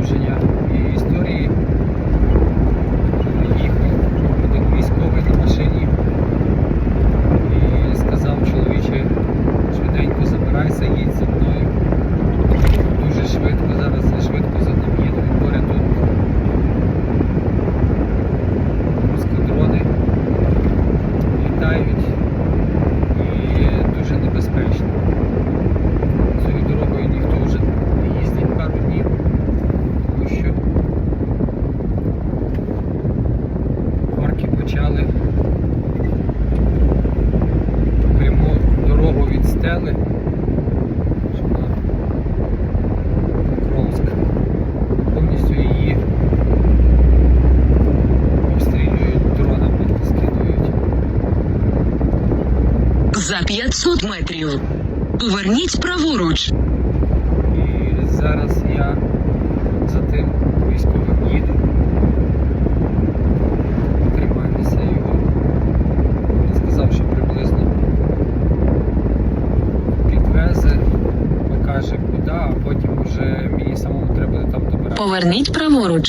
відчуження. поламали пряму дорогу від стели. Повністю її обстрілюють дронами скидують. За 500 метрів. Поверніть праворуч. І зараз я а потім вже мені самому треба буде там добирати. Поверніть праворуч.